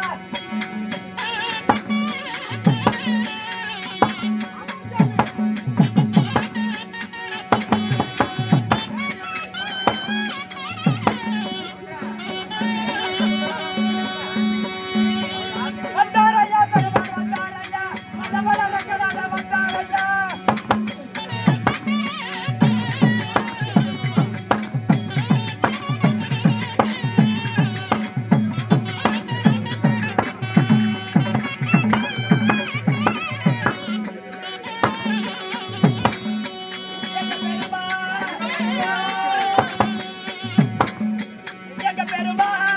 Thank. Bye.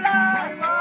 Olá,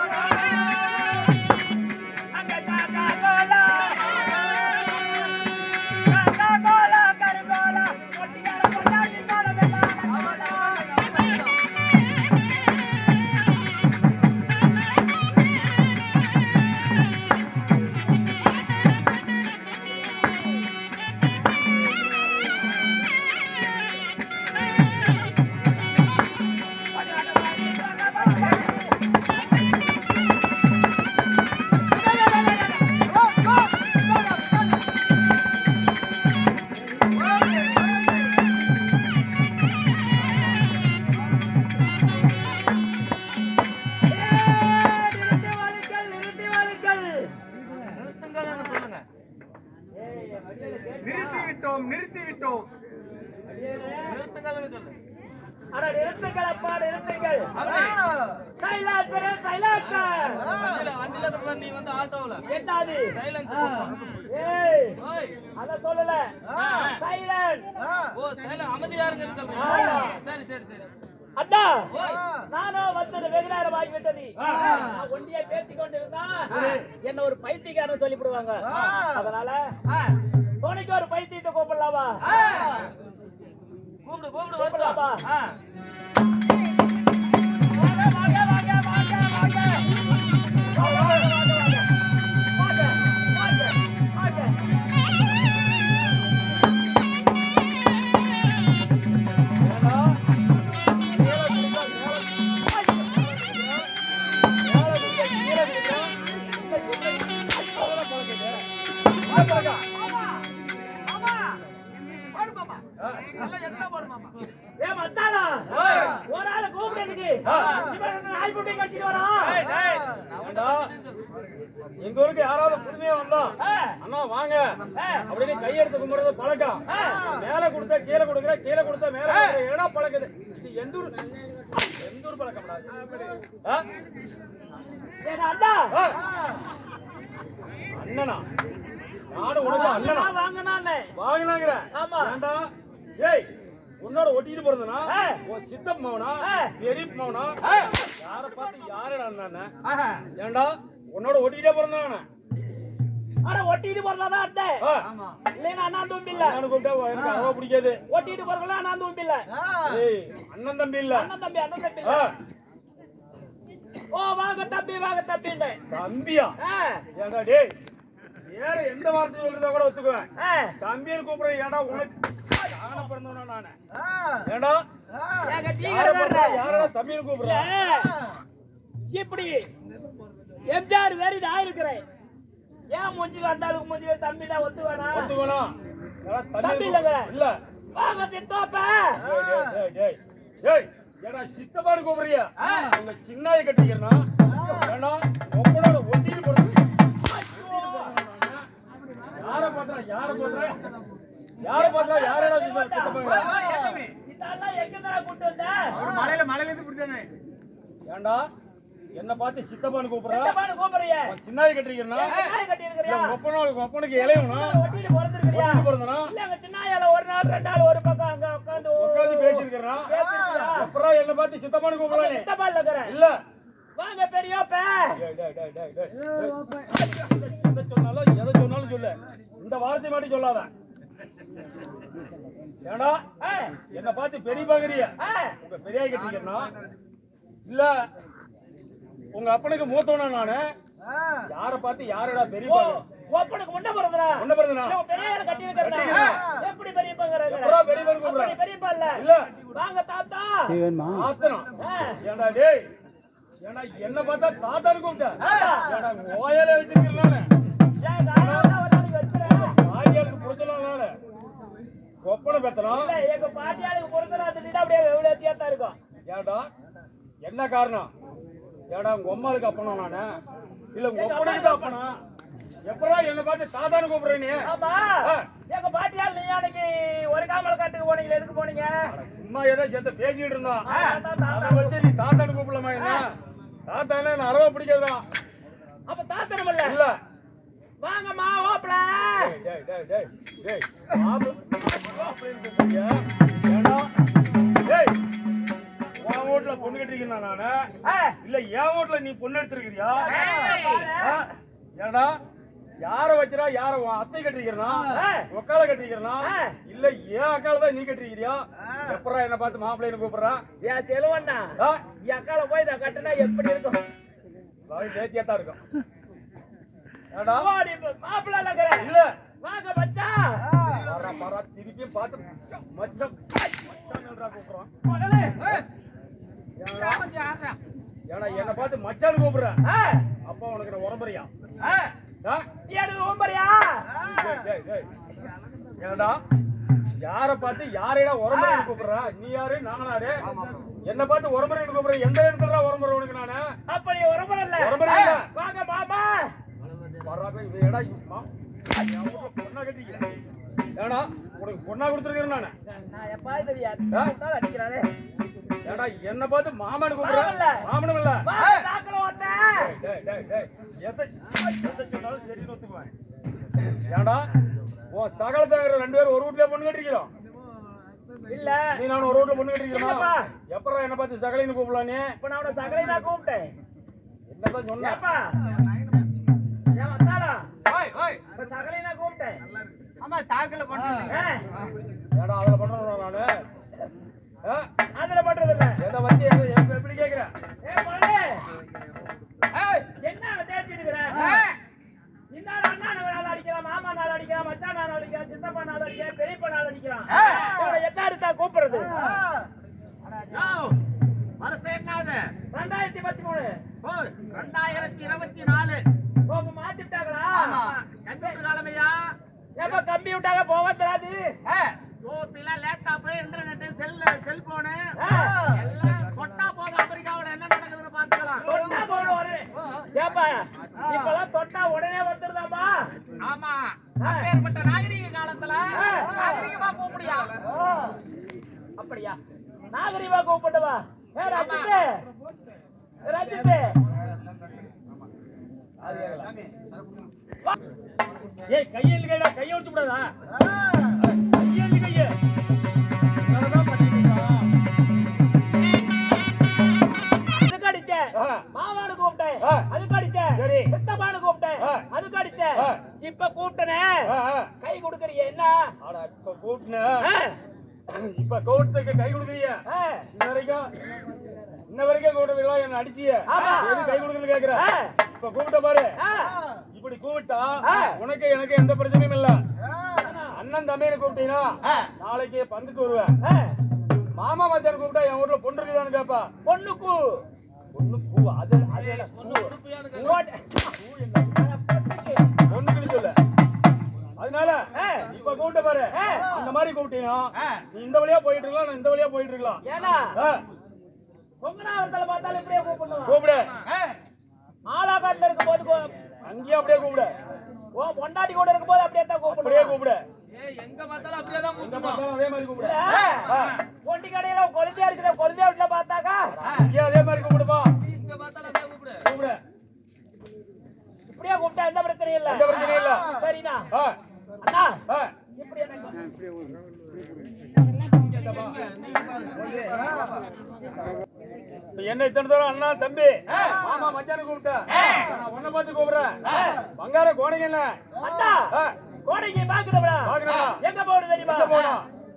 ஆனால் அப்பா நிறுத்துங்கள். கைலாசர கைலாச நீ கேட்டாது ஏய் அத சொல்லல. சைலன்ஸ். நானும் வந்தது வெகு நேரம் ஆகிவிட்டது. ஒண்டியா பேசிக் கொண்டிருந்தா என்ன ஒரு பைத்தியக்காரன் சொல்லிவிடுவாங்க. அதனால தோனிக்கு ஒரு பைத்தியத்தை கூப்பிடலாமா? கூப்பிடு கூப்பிடு கூப்பிடலாமா? பழக்கம். மேல கொடுத்தா கீழே கொடுக்குற கீழே கொடுத்தா மேல ஏடா பழக்குது. இது எந்த ஊர்? எந்த ஊர் பழக்கம்டா? அண்ணனா? நானும் உனக்கு அண்ணனா? நான் வாங்கினான்னு வாங்கினாங்கிற? ஆமா. ஏண்டா ஏய் உன்னோட ஒட்டிட்டு போறதுனா? ஆ. உன் சித்தப் மவனா. பெரியப் மவனா? யார பார்த்து யாரடா அண்ணா ஏண்டா உன்னோட ஒட்டிக்கிட்டே பிறந்தானே ஆனா ஒட்டிட்டு போறதா அட்டை இல்லைன்னா அண்ணா தூம்பி இல்ல. கூப்பிட்டா பிடிக்காது. ஒட்டிட்டு போறதுல அண்ணா தூம்பி இல்ல. அண்ணன் தம்பி இல்ல. அண்ணன் தம்பி அண்ணன் தம்பி இல்ல. ஓ வாங்க தம்பி வாங்க தம்பின்னு தம்பியா? ஏண்டா டேய் வேற எந்த வார்த்தை சொல்றதா கூட ஒத்துக்குவேன். ஆ. தம்பின்னு கூப்பிடுற ஏண்டா உனக்கு பிறந்தவனா நானு ஏண்டா? ஏங்க டீ யாரை கடை பார்த்தா வர்ற? யாரடா இப்படி. எம்ஜிஆர் வேறு நான் இருக்கிறேன் ஏன் மூஞ்சி கண்டாளுக்கு மூஞ்சி தம்பி தான் ஒத்துவானா? ஒத்துக்கணா ஏடா தம்பி இல்லைங்க. இல்ல. வாங்க சித்தோப்ப. டேய், டேய், ஏடா சித்தப்பான்னு கூப்பிடுறியா உங்க சின்னாயை கட்டிக்கிறனா ஏண்டா உங்களோட ஒட்டிட்டு போறது யார பாத்தா யார பாத்தா யார பாத்தா யாரடா சித்த- சித்தப்பாங்களா இதெல்லாம் எங்கடா கூட்டு வந்த? மலையில மலையில இருந்து பிடிச்சானே. ஏண்டா? என்ன பார்த்து சித்தப்பான்னு கூப்பிடுறா? கூப்பிடுறியே? சின்னாயை கட்டிக்கிறனா நாய் கட்டி இருக்கிறியா உங்க ஒப்பனுக்கு உங்க ஒப்பனுக்கு இளையவனா? பிறந்தனா? இல்ல அங்க சின்ன ஆயால ஒரு நாள் ரெண்டு நாள் ஒரு பக்கம் அங்க உட்காந்து உட்காந்து பேசிருக்கியா? எப்படா என்ன பார்த்து சித்தப்பான்னு கூப்பிடலாம் நீ சித்தப்பா இருக்கிறேன். இல்ல. வாங்க பெரியப்ப. எதை சொன்னாலும் எதை சொன்னாலும் சொல்லு. இந்த வார்த்தை மட்டும் சொல்லாத. ஏடா என்ன பார்த்து பெரிய பாக்குறிய உங்க பெரியாய் கட்டிக்கிறனா இல்ல. உங்க அப்பனுக்கு மூத்தவனா நானு? யார பார்த்து யாரடா பெரிய ஒப்பனுக்கு முன்ன பிறந்தா ஒண்ணு பிறந்தனா பெரிய கட்டி இருக்கிறா. எப்படி பெரியப்பாங்கிறாங்க எப்படா பெரியப்பான்னு கூப்பிடுற? பெரியப்பா இல்ல. இல்ல. வாங்க தாத்தா. ஆத்தனம் ஆ. ஏண்டா டேய். ஏண்டா என்ன பார்த்தா தாத்தான்னு கூப்பிட்ட. ஏண்டா ஓயால வச்சிருக்கிறேன் ஏன் ஒரு நாளைக்கு வச்சுக்கிறேன் ஆரியாருக்கு புடிச்சலாம் நானு. ஒப்பனை பெத்தலாம் இல்ல எங்க பாட்டியாளுக்கு பொறுத்தனா திட்டா அப்படியே எவ்வளவு வித்தியாசம் இருக்கும். ஏடா என்ன காரணம்? ஏடா உங்க அம்மாளுக்கு அப்பனா நானு? இல்ல உங்க ஒப்பனுக்கு தான் அப்பனா? எப்படா என்ன பார்த்து தாத்தான்னு கூப்பிடுற நீ? ஆமா. எங்க பாட்டியால் நீ அன்னைக்கு? ஒரு காமல் காட்டுக்கு போனீங்க எதுக்கு போனீங்க? சும்மா ஏதோ சேர்த்து பேசிட்டு தாத்தா. அதை வச்சு நீ தாத்தான்னு கூப்பிடலாமா என்ன? தாத்தானே நான் அறவ பிடிக்காதான் அப்ப தாத்தனம் இல்ல? இல்ல. வாங்கம்மா ஓப்பல. டேய், டேய், டேய், டேய், டேய். மாப்பு- அப்படின்னு கூப்பிடுறியா? ஏண்டா? டேய், உன் வீட்டுல பொண்ணு கட்டிருக்கேன் நானு? இல்ல என் வீட்டுல நீ பொண்ணு எடுத்திருக்கிறியா? ஆ? ஏண்டா யார வச்சுடா யார உன் அத்தை கட்டிருக்கிறனா? உக்கால கட்டிருக்கிறனா? இல்ல என் அக்கால தான் நீ கட்டிருக்கிறியா? எப்படா என்ன பார்த்து மாப்பிள்ளைன்னு கூப்பிடுறா? ஏன் தெலுவண்ணா? என் அக்கால போய் இதை கட்டினா எப்படி இருக்கும்? வாய் தேத்தியா தான் இருக்கும். மாப்பிள்ள இல்ல வாங்க மச்சான் வர திருப்பி பார்த்து மச்சம் மச்சான்ன்றா கூப்பிடுறான்? ஏண்டா என்ன பார்த்து மச்சான்னு கூப்பிடுற. அப்பா உனக்கு நான் உரம்புறியா? ஆ? எனக்கு டேய். ஏண்டா யார பார்த்து யாரைடா உரம்புறேன்னு கூப்பிடுற? நீ யாரு? நான் யாரு? என்ன பார்த்து உரம்புறேன்னு கூப்பிடுற எந்த இடத்துல உரம்புற உனக்கு நானு? அப்படி உரம்பரம் இல்ல உரம்பரை இல்ல. வாங்க மாமா. வர்றாப்ப இது ஏடா மா- என் வீட்டுல பொண்ணா கட்டிக்க. ஏடா உனக்கு பொண்ணா கொடுத்துருக்கேன் நானு. நான் எப்பா? அடிக்கிறாரு ஏடா என்ன பார்த்து மாமனு. கூப்பிடுற? மாமனும் இல்ல. சொன்னாலும் ஒத்துக்குவேன். ஏன்டா உன் சகல சகல ரெண்டு பேரும் ஒரு வீட்லயே பொண்ணு கட்டிக்கிறோம் இல்ல. நீ நான் ஒரு வீட்ல பொண்ணு கட்டிக்கிறோமா. எப்பறம் என்ன பார்த்து சகலின்னு கூப்பிடலாம் நீ? இப்ப நான் சகலை நான் கூப்பிட்டேன். என்னதான் சொன்ன? சகலை நான் கூப்பிட்டேன். ஆமா சாக்குல பண்ணுங்க அப்பேற்பட்ட நாகரிக காலத்துல நாகரிகமா கூப்பிடியா அப்படியா? நாகரிகமா கூப்பிட்டவா ஏ ரஜித்து ரஜித்து ஏய் கையில் கையில கையை விட்டு கூடாதா ஆ. இப்ப ஆ. கை கொடுக்கறிய என்ன இப்ப கூப்பிட்டுன. ஆ. இப்ப கோவத்துக்கு கை கொடுக்குறிய. இன்ன வரைக்கும் இன்ன வரைக்கும் என்ன அடிச்சிய. எது கை கொடுக்கணும்னு கேக்குற. இப்ப கூப்பிட்ட பாரு. இப்படி கூப்பிட்டா. உனக்கு எனக்கு எந்த பிரச்சனையும் இல்ல அண்ணன் தம்பியை கூப்பிட்டீங்கன்னா நாளைக்கு பங்குக்கு வருவேன். மாமா மச்சான் கூப்பிட்டா என் வீட்டுல பொண்ணு இருக்குதான்னு கேப்பா பொண்ணுக்கு பொண்ணு பூ அது அது என்ன பூ? ஓட்ட- சொல்லு. அதனால. இப்ப பாரு. அந்த மாதிரி கூப்பிட்டீங்கன்னா நீ இந்த வழியா போயிட்டு இருக்கலாம் நான் இந்த வழியா போயிட்டு இருக்கலாம். ஏன்னா பார்த்தாலும் இப்படியே கூப்பிடணும்? கூப்பிடு. ஆலாக்காட்டுல இருக்கும் போது அங்கேயே அப்படியே கூப்பிடு. ஓ பொண்டாட்டி கூட இருக்கும் போது அப்படியே தான் அப்படியே கூப்பிடு. எங்க பார்த்தாலும் அப்படியே தான் எங்க பார்த்தாலும் அதே மாதிரி கூப்பிடு. பொண்டி கடையில குழந்தையா இருக்கிற குழந்தையா வீட்டுல பார்த்தாக்கா? அதே மாதிரி கூப்பிடுப்பா. இத்தனை தூரம் அண்ணா தம்பி. மாமா மச்சான கூப்பிட்டேன் நான் உன்னை பார்த்து கூப்பிடுறேன். பங்கார கோணைங்க கோடைக்கு பாக்குறவடா பாக்குறேனா? எங்க போகணும் தெரியுமா?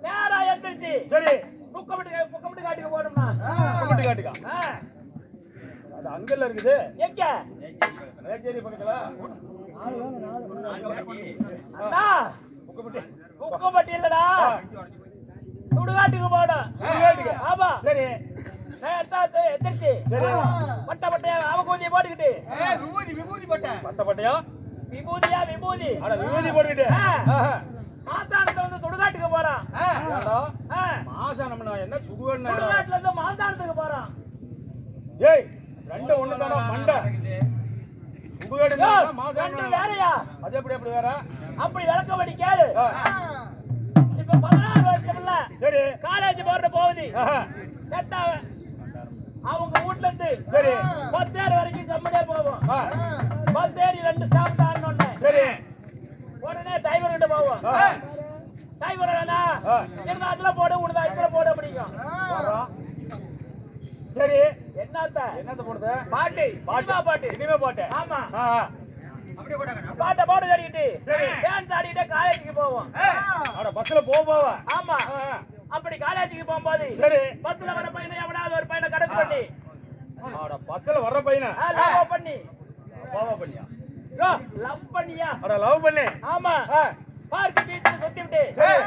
நேரா எந்திரிச்சு. சரி. புக்கமிட்டு புக்கமிட்டு காட்டுக்கு போகணும்னா? கூப்பிட்டு காட்டுக்கா. அது அங்கல்ல இருக்குது. எங்க? பக்கத்துல. அண்ணா. முக்கப்பட்டி புக்கம்பட்டி இல்லடா. சுடுகாட்டுக்கு சுடுகாட்டுக்கு? ஆமா. சரி. பட்ட பட்டையா? அவ கொஞ்சம் போட்டுக்கிட்டு விபூதி விபூதி பட்ட. பட்டையா? விபூதியா விபூதி? அட விபூதி போட்டுக்கிட்டு. வந்து சுடுகாட்டுக்கு போறான். நம்ம என்ன சுடுவண்ண சுடுகாட்டுல இருந்து மாசாணத்துக்கு போறான். ஏய் ரெண்டு ஒண்ணு தானே மண்டை. சுடுகாடு ரெண்டு? வேறயா? அது எப்படி அப்படி வேற? அப்படி விளக்கபடி கேளு. இப்ப பதினாறு வருஷம்ல சரி. காலேஜ் போற போகுது. அவங்க வீட்ல இருந்து சரி. பத்தேர் வரைக்கும் கம்மியே போவோம். பத்தேரி ரெண்டு ஸ்டாப் தாண்டோன்னே. சரி. உடனே டிரைவர் கிட்ட போவோம். டிரைவர் வேணா. எங்க அதுல போடு உனது இதுல போடு அப்படிங்கும் வர்றோம். சரி. என்னத்த? என்னத்த போடுது? பாட்டு. பாட்டு. பாட்டு. இனிமே பாட்டு. ஆமா. பாட்டை போட்டு சரி. டான்ஸ் ஆடிட்டு காலேஜுக்கு போவோம். அட பஸ்ல போக போவ ஆமா. அப்படி காலேஜுக்கு போகும்போது சரி. பஸ்ல வர பையனை கணக்கு பண்ணி. அட பஸ்ல வர்ற பையனை? லவ் பண்ணி. பாவா பண்ணியா? லவ் பண்ணியா? அட லவ் பண்ணு. ஆமா. பார்க்கு பீச்சுல சுத்தி விட்டு சரி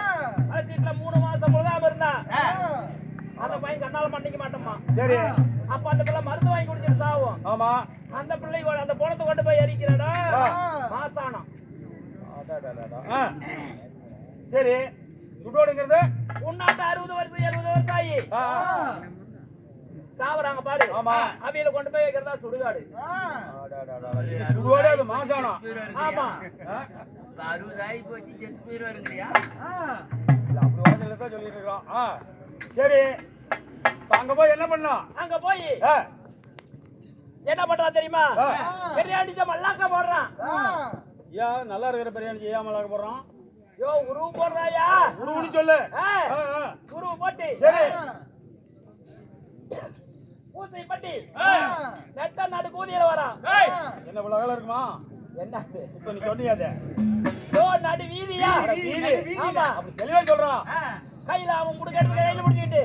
அழைச்சிட்டுல மூணு மாசம் முழுதாம இருந்தா. அந்த பையன் கண்ணால மன்னிக்க மாட்டோமா சரி. அப்ப அந்த பிள்ளை மருந்து வாங்கி குடிச்சிட்டு சாவும். ஆமா. அந்த பிள்ளை அந்த பணத்தை கொண்டு போய் எரிக்கிறடா. மாசானம். சரி. சுடோடுங்கிறது உன்னாட்ட அறுபது வருஷம் எழுபது வருஷம் ஆகி. சாவறாங்க பாரு. ஆமா. அவியில கொண்டு போய் வைக்கிறதா சுடுகாடு. சுடுவோடு அது மாசானம் ஆமா? அறுபதாயி போச்சு செத்து போயிருவாருங்கய்யா அப்படி தான் சொல்லிட்டு இருக்கோம் சரி. அங்க போய் என்ன பண்ணோம் அங்க போய். என்ன பண்றான் தெரியுமா? ஆ. பெரியாண்டிச்ச மல்லாக்க போடுறான். ஏன் நல்லா இருக்கிற பிரியாணி செய்யாமலாக்க போறோம் யோ உருவு போடுறாயா உருவுன்னு சொல்லு. உருவு போட்டு. சரி. பூசை பட்டி. நெட்ட நடு கூதியில வரான் என்ன இவ்வளவு வேலை இருக்குமா? என்ன இப்ப நீ சொன்னியாதே நடு வீதியா? அட, வீதி. ஆமா. அப்படி தெளிவா சொல்றான் கையில அவன் முடுக்கிறது கையில முடிச்சுக்கிட்டு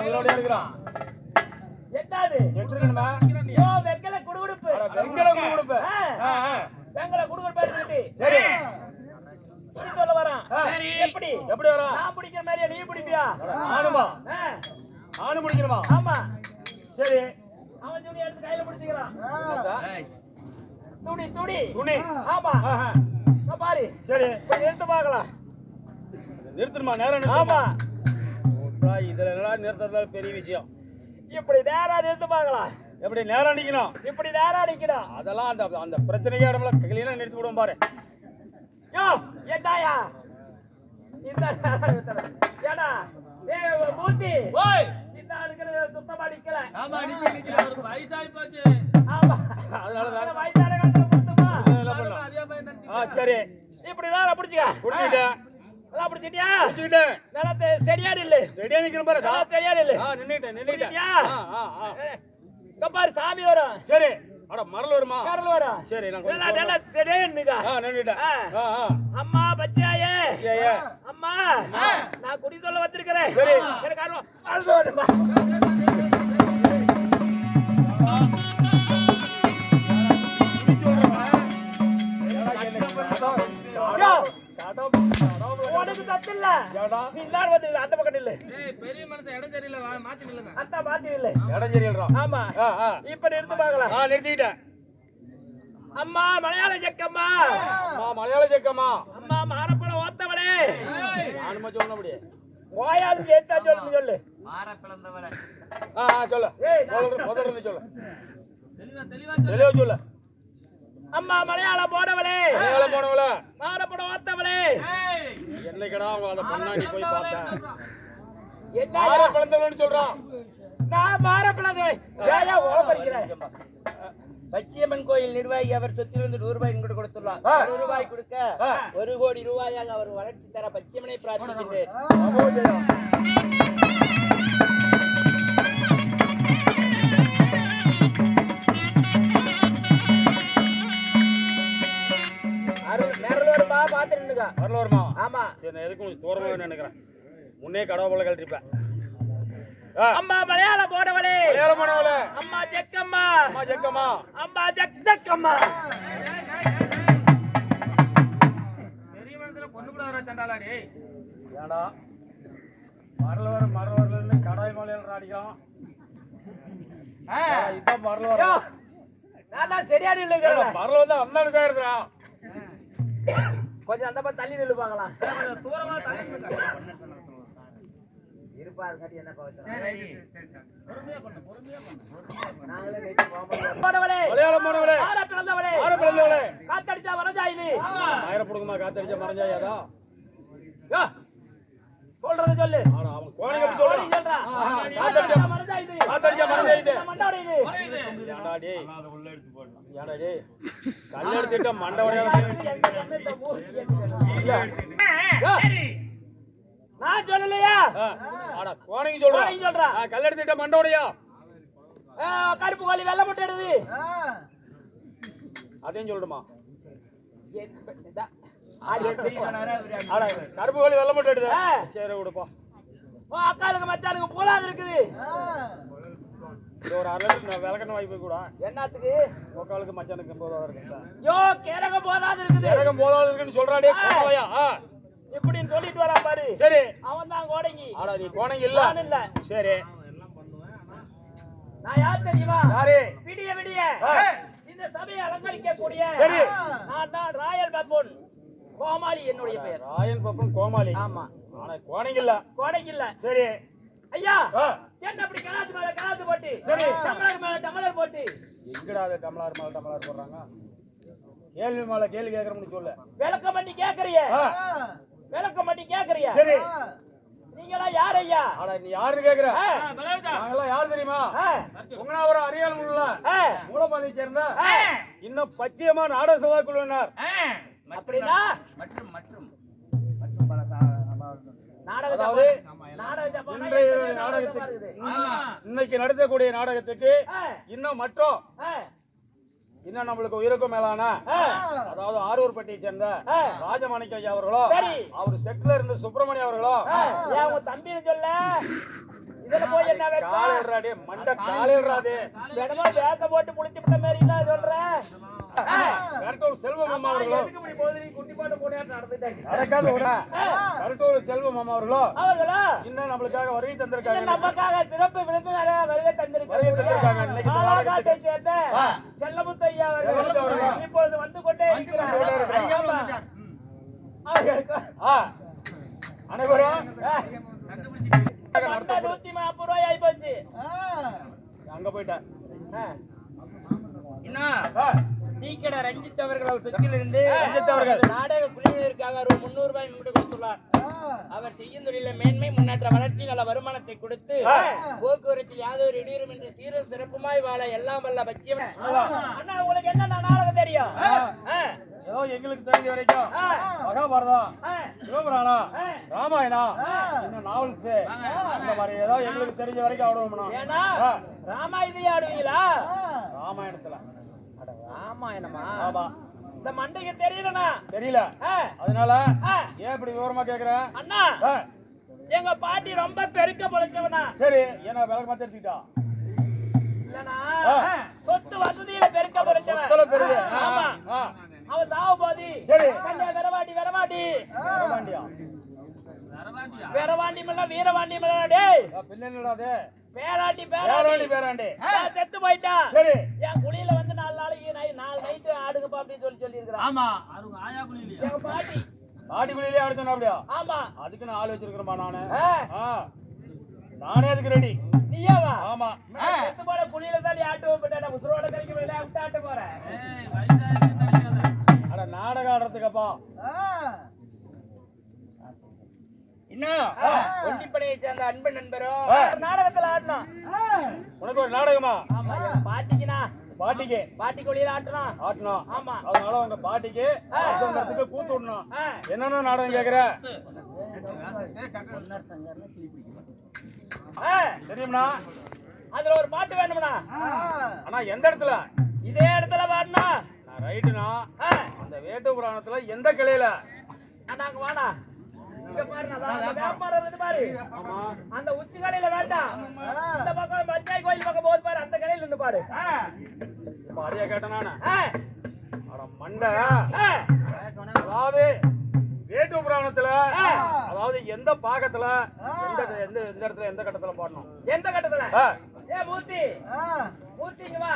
உயிரோட இருக்கிறான். என்னது? எடுத்துக்கணுமா யோ வெங்கல குடுகுடுப்பு. வெங்கல குடுகுடுப்பு. வெங்கல குடுகுடுப்பு எடுத்துக்கிட்டு. சரி. சொல்ல வரான். எப்படி? எப்படி வரும் நான் பிடிக்கிற மாதிரியா நீ பிடிப்பியா? ஆணுமா. ஆணு முடிக்கணுமா ஆமா. சரி. அவன் துணி எடுத்து கையில என்னத்தா? துணி துணி. துணி. ஆமா. பாரு. சரி. எடுத்து பார்க்கலாம். நிறுத்தணுமா? நேரம் ஆமா? இதுல என்னடா நிறுத்தறதால பெரிய விஷயம். இப்படி நேரா நிறுத்து பார்க்கலாம். எப்படி நேரம் நிக்கணும்? இப்படி நேரா நிக்கணும். அதெல்லாம் அந்த அந்த பிரச்சனையே இடம்ல கிளீனா நிறுத்தி விடுவோம் பாரு. யோ ஏட்டாயா இந்த. ஏடா ஏய் மூர்த்தி. ஓய். சுத்தமா நிக்கல ஆமா நிக்க நிக்க அவருக்கு வயசாகி போச்சு. ஆமா. அதனால தான். அந்த வயசான காலத்துல முத்துமா என்ன பண்ணலாம்? அதே பையன் நினைச்சு ஆ சரி. இப்படி நல்லா பிடிச்சிக்க. நல்லா பிடிச்சிட்டியா குடிச்சிட்டேன் நல்லா ஸ்டெடியா நில்லு. ரெடியா நிக்கிறேன் பாரு. நல்லா ஸ்டெடியா நில்லு. ஆ நின்னுட்டேன் குடிச்சிட்டியா? ஆ சாமி வரும். சரி. அட மரல் வருமா? சரி நான் நல்லா கொஞ்சம் நல்லா ஸ்டெடியா நின்னுக்க? ஆ நின்னுட்டேன் ஆ. ஆ ஆ. அம்மா பச்சாயே ஏ ஏ அம்மா நான் குடி சொல்ல வந்திருக்கிறேன். சரி. எனக்கு. அம்மா மலையாள ஜக்கம்மா அம்மா மலையாள ஜெக்கம்மா அம்மா மாரப்பழம் ஓத்தவளே நானுமா சொன்ன முடியே ஓயாலும் சொல்லு சொல்லு மாற பிளந்தவர ஆ சொல்லு. முதல்ல சொல்லு. தெளிவா சொல்லு. அம்மா மலையாளம் போனவளே மலையாளம் போனவள என்னைக்கடா அவங்க பொண்ணாடி போய் பார்த்தேன்? பழந்தவளன்னு சொல்றான். நான் ஓபரிக்கிறேன் பச்சியம்மன் கோயில் நிர்வாகி அவர் சொத்திலிருந்து நூறு ரூபாய் என்கிட்ட கொடுத்துள்ளார். ஒரு ரூபாய் கொடுக்க. ஒரு கோடி ரூபாயாக அவர் வளர்ச்சி தர பச்சியம்மனை பிரார்த்திக்கின்றேன். வருமா ஆமா. சரி நான் எதுக்கும் கொஞ்சம் தூரமாக நினைக்கிறேன்? முன்னே கடவை போல கழட்டிருப்பேன். அம்மா மலையாளம் போனவளே. மலையாளம் போனவள. அம்மா ஜக்கம்மா. அம்மா ஜெக்கம்மா. அம்மா ஜக் ஜக்கம்மா. பெரிய மனுஷன கொண்டு கூட வர சண்டாளா டேய். ஏடா மரல வர மரல வரலன்னு கடாய் மலையாளம் அடிக்கலாம் இதான் மரல வர ஐயோ, நான் தான் சரியா நில்லுங்க மரல வந்து அண்ணனுக்கா இருக்கிறா கொஞ்சம் அந்த பக்கம் தள்ளி நில்லு பார்க்கலாம் தூரமா காத்தடிச்சா வரஞ்சாயுது ஆயிரம் கொடுக்குமா காத்தடிச்சா மறைஞ்சாயாதா? யோ, சொல்றத சொல்லு. சொல்றான். கோழி சொல்றா. ஆ, ஆ, காத்தடிச்சா காத்தடிச்சா மறைஞ்சாயுது. காத்தடிச்சா மறைஞ்சாயுது. என்ன மண்டை உடையுது. ஏடா டேய் ஏடா டேய் கல் எடுத்துட்ட மண்டை உடையாத எங்க என்ன இந்த மூர்த்தி எங்க? யோ, நான் சொல்லலையா? ஆ, ஆடா கோணிக்கு சொல்றான் சொல்றான். ஆ, கல் எடுத்துட்ட மண்டை உடையா? ஆ, கருப்பு கோழி வெள்ளை முட்டை எடுது. அதையும் சொல்லணுமா கருப்பு கோழி வெள்ளை மட்டும் எடுத்து ஆ. சரி விடுப்பா. அக்காளுக்கு மச்சானுக்கு பூலாது இருக்குது. இது ஒரு அரை வாங்கி போய் கூட. என்னத்துக்கு? முக்காலுக்கு மச்சானுக்கு போதாக இருக்கு. யோ கிழங்க போதாது இருக்குது. போதாக இருக்குன்னு சொல்றாடே கோவையா இப்படின்னு சொல்லிட்டு வரான் பாரு. சரி. அவன் தான் கோடங்கி. ஆடா நீ கோணங்க இல்ல. இல்ல. சரி. நான் யார் தெரியுமா? யாரு? விடிய விடிய. இந்த சபையை அலங்கரிக்க கூடிய சரி. நான் தான் ராயல் பப்போன் கோமாளி என்னுடைய பெயர். ராயன் பப்பன் கோமாளி. ஆமா. ஆனா கோணங்க இல்ல. கோடைக்கு இல்ல. சரி. ஐயா. என்ன அப்படி கலாத்து மேல கலாத்து போட்டு? சரி. டம்ளர் மேல டம்ளர் போட்டு. எங்கடா அது டம்ளார் மேல டம்ளார் போடுறாங்க? கேள்வி மேல கேள்வி கேட்கறோம்னு சொல்லு. விளக்கம் பண்ணி கேக்குறிய? விளக்கம் பண்ணி கேக்குறிய? சரி. நீங்களா யார் ஐயா? ஆடா நீ யாருன்னு கேக்குற. நாங்கெல்லாம் யாரு தெரியுமா? உங்கனாவரம் அறியாமல் உள்ள ஆ, மூலப்பாதையை சேர்ந்த. இன்னும் பச்சையமா நாடக சபா குழுவினர். அப்படின்னா? மற்றும் மற்றும். நாடக அதாவது ஜப்பான். நாடக இன்றைய நாடகத்துக்கு. இன்னைக்கு நடத்தக்கூடிய நாடகத்துக்கு இன்னும் மட்டும் இன்னும் நம்மளுக்கு உயிருக்கு மேலான அதாவது ஆரூர்பட்டியை சேர்ந்த. ராஜமாணிக்க ஐயா அவர்களோ. அவர் செட்ல இருந்து சுப்பிரமணியம் அவர்களோ உன் தம்பின்னு சொல்ல. இதுல போய் என்ன? காலையிடுறாடே மண்ட காலையிடுறாதே தினமும் வேஷம் போட்டு புளிச்சு விட்ட மாதிரி தான் சொல்றேன். ஆ. கருட்டூர் செல்வம் அம்மா அவர்களோ? அம்மா அவர்களோ? அவர்களா? இன்னும் நம்மளுக்காக வருகை தந்திருக்காங்க. நமக்காக சிறப்பு விருந்தினராக வருகை தந்திருக்காங்க. சேர்ந்த அவர்கள். இப்பொழுது வந்து கொண்டே இருக்கிறார் அனைவரும்? நூத்தி நாற்பது ரூபாய் ஆகி போச்சு அங்க போயிட்டேன். என்ன? டீக்கடை ரஞ்சித் அவர்கள் அவர் சொத்திலிருந்து ரஞ்சித் அவர்கள். நாடக குழுவினருக்காக ஒரு முன்னூறு ரூபாய் நன்கொடை கொடுத்துள்ளார். அவர் செய்யும் தொழில மேன்மை முன்னேற்ற வளர்ச்சி நல்ல வருமானத்தை கொடுத்து போக்குவரத்தில் யாதொரு இடையூறும் என்று சீரும் சிறப்புமாய் வாழ எல்லாம் வல்ல பட்சியம் அண்ணா உங்களுக்கு என்ன நாடகம் தெரியும்? ஏதோ எங்களுக்கு தெரிஞ்ச வரைக்கும். மகாபாரதம் சிவபுராணம். ராமாயணம் இன்னும் நாவல்ஸ். இந்த மாதிரி ஏதோ எங்களுக்கு தெரிஞ்ச வரைக்கும் ஆடுவோம் ஏன்னா ராமாயுதம் ஆடுவீங்களா? ராமாயணத்துல. ராமாயணமா ஆமா. இந்த மண்டைக்கு தெரியலண்ணா. தெரியல. ஆ, அதனால ஆ, ஏன் இப்படி விவரமா கேக்குற? அண்ணா எங்க பாட்டி ரொம்ப பெருக்க பொழைச்சவனா சரி ஏன்னா விளக்கு மாத்தி எடுத்துக்கிட்டா? இல்லனா ஆ. சொத்து வசதியில பெருக்க பொழைச்சவன் ஆமா. ஆ, அவன் தாவ போதி சரி. கண்ணே வெரவாண்டி வெரவாண்டி ஆமாண்டியா. வெரவாண்டி மல்ல வீரவாண்டி மல்ல டேய் பின்ன என்னடா அது? பேராண்டி பேராண்டி. பேராண்டி செத்து போயிட்டா. சரி. என் அப்படின்னு சொல்லி சொல்லி இருக்கிறான் ஆமா. எங்க பாட்டி. பாட்டிக்குள்ளேயே ஆட சொன்னா அப்படியா ஆமா. அதுக்கு நான் ஆள் வச்சிருக்கிறேன்பா நானு. நானே அதுக்கு ரெடி நீயாவா? ஆமா. செத்து போன குழியில தான் நீ ஆட்டு போட்டேன் உசுரோட கழிக்க முடியல விட்டு ஆட்ட போறேன். அட நாடகம் ஆடுறதுக்கப்பா. இன்னும் ஒண்டிப்படையை சேர்ந்த அன்பு நண்பரும் நாடகத்துல ஆடணும் உனக்கு ஒரு நாடகமா? பாட்டிக்குண்ணா. பாட்டிக்கு? பாட்டி குழியில ஆட்டணும். ஆட்டணும் ஆமா. அதனால உங்க பாட்டிக்கு கூத்து விடணும். ஆ. என்னென்ன நாடகம் கேக்குற? ஆ, தெரியுமா அதுல ஒரு பாட்டு வேணும்னா ஆனா எந்த இடத்துல? இதே இடத்துல பாடணும் நான் ரைட்டுனா ஆ, அந்த வேட்டு புராணத்துல எந்த கிளையில? நாங்க வாடா அந்த பாரு. உச்சி கலையில வேண்டாம். இந்த பக்கம் பஞ்சாய் கோயில் பக்கம் போது பாரு அந்த கலையில நின்று இப்ப அதையா கேட்டேன் நானு. ஆ, அட மண்டை. அதாவது வேட்டு புராணத்துல. அதாவது எந்த பாகத்துல எந்த எந்த எந்த இடத்துல எந்த கட்டத்துல பாடணும்? எந்த கட்டத்துல? ஏ மூர்த்தி. மூர்த்தி இங்க வா.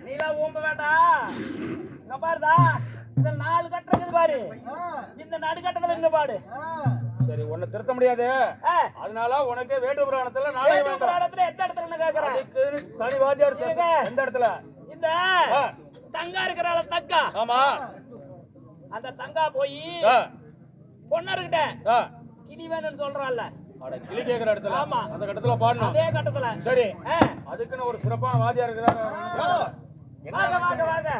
நீலாம் ஊம்ப வேண்டாம். இங்க பாருடா. இந்த நாலு இருக்குது பாரு. இந்த நடுக்கட்டத்துல இங்க பாடு சரி உன்னை திருத்த முடியாது? அதனால உனக்கு வேட்டு புராணத்துல வேண்டாம். புராணத்துல எந்த இடத்துல கேக்குறேன் தனி வாத்தியார். எந்த இடத்துல? இந்த. தங்கா இருக்கிறாள தக்கா ஆமா. அந்த தங்கா போய் பொண்ணருக்கிட்ட. கிளி வேணும்னு சொல்றான்ல அட கிளி கேக்குற இடத்துல. ஆமா. அந்த இடத்துல பாடணும். அதே கட்டத்துல. சரி. அதுக்குன்னு ஒரு சிறப்பான வாங்க வாங்க.